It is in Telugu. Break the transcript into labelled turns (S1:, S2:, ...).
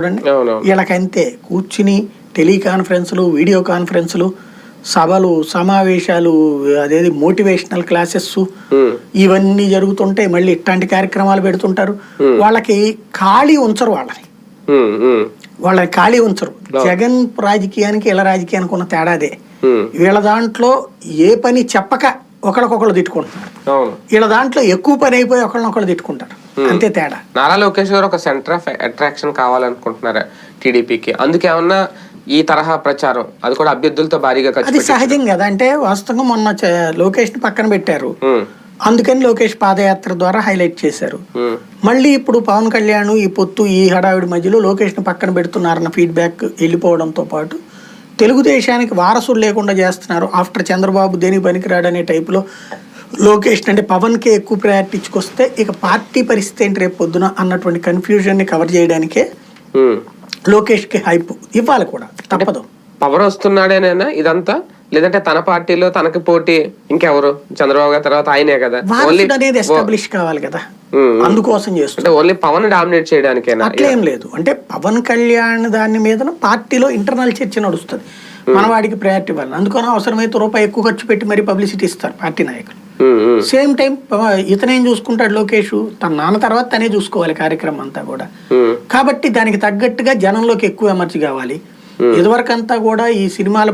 S1: చూడండి. వీళ్ళకంతే. కూర్చుని టెలికాన్ఫరెన్స్లు వీడియో కాన్ఫరెన్స్లు సభలు సమావేశాలు అదేది మోటివేషనల్ క్లాసెస్ ఇవన్నీ జరుగుతుంటే మళ్ళీ ఇట్లాంటి కార్యక్రమాలు పెడుతుంటారు. వాళ్ళకి ఖాళీ ఉంచరు వాళ్ళని. వాళ్ళని ఖాళీ ఉంచరు. జగన్ రాజకీయానికి ఇలా రాజకీయానికి ఉన్న తేడాదే వీళ్ళ దాంట్లో ఏ పని చెప్పక తిట్టుకుంటున్నారు
S2: అవును.
S1: వీళ్ళ దాంట్లో ఎక్కువ పని అయిపోయి ఒకరినొకరు తిట్టుకుంటారు. అంతే తేడా.
S2: నారా లోకేష్ గారు ఒక సెంటర్ ఆఫ్ అట్రాక్షన్ కావాలనుకుంటున్నారు టీడీపీకి. అందుకే ఏమన్నా ఈ తరహా ప్రచారం అది కూడా అభ్యర్థులతో భారీగా
S1: అది సహజం కదా. అంటే వాస్తవంగా మొన్న లోకేష్ని పక్కన పెట్టారు. అందుకని లోకేష్ పాదయాత్ర ద్వారా హైలైట్ చేశారు. మళ్ళీ ఇప్పుడు పవన్ కళ్యాణ్ ఈ పొత్తు ఈ హడావిడి మధ్యలో లోకేష్ని పక్కన పెడుతున్నారన్న ఫీడ్బ్యాక్ వెళ్ళిపోవడంతో పాటు తెలుగుదేశానికి వారసులు లేకుండా చేస్తున్నారు. ఆఫ్టర్ చంద్రబాబు దేనికి పనికిరాడనే టైపులో లోకేష్ అంటే పవన్కే ఎక్కువ ప్రయారిటీ ఇచ్చుకొస్తే ఇక పార్టీ పరిస్థితి ఏంటి రేపు పొద్దున అన్నటువంటి కన్ఫ్యూజన్ని కవర్ చేయడానికే. లోకేష్కి హైప్ ఇవ్వాలి కూడా. తప్పదు.
S2: పవర్ వస్తున్నాడేనేనా ఇదంతా? లేదంటే తన పార్టీలో తనకి పోటీ ఇంకెవరు? చంద్రబాబు గారి తర్వాత ఆయనే కదా.
S1: వారసుడు అనేది ఎస్టాబ్లిష్ కావాలి కదా. అందుకోసం చేస్తుంది
S2: ఓన్లీ పవన్ డామినేట్ చేయడానికేనా?
S1: అట్లేం లేదు. అంటే పవన్ కళ్యాణ్ దాని మీద పార్టీలో ఇంటర్నల్ చర్చ నడుస్తుంది. మనవాడికి ప్రయారిటీ ఇవ్వాలి అందుకని అవసరమైతే రూపాయి ఎక్కువ ఖర్చు పెట్టి మరీ పబ్లిసిటీ ఇస్తారు పార్టీ నాయకులు. సేమ్ టైం ఇతనేం చూసుకుంటాడు లోకేష్? తన నాన్న తర్వాత తనే చూసుకోవాలి కార్యక్రమం అంతా కూడా. కాబట్టి దానికి తగ్గట్టుగా జనంలోకి ఎక్కువ ఎమర్జీ కావాలి. ఇదివరకంతా కూడా ఈ సినిమాల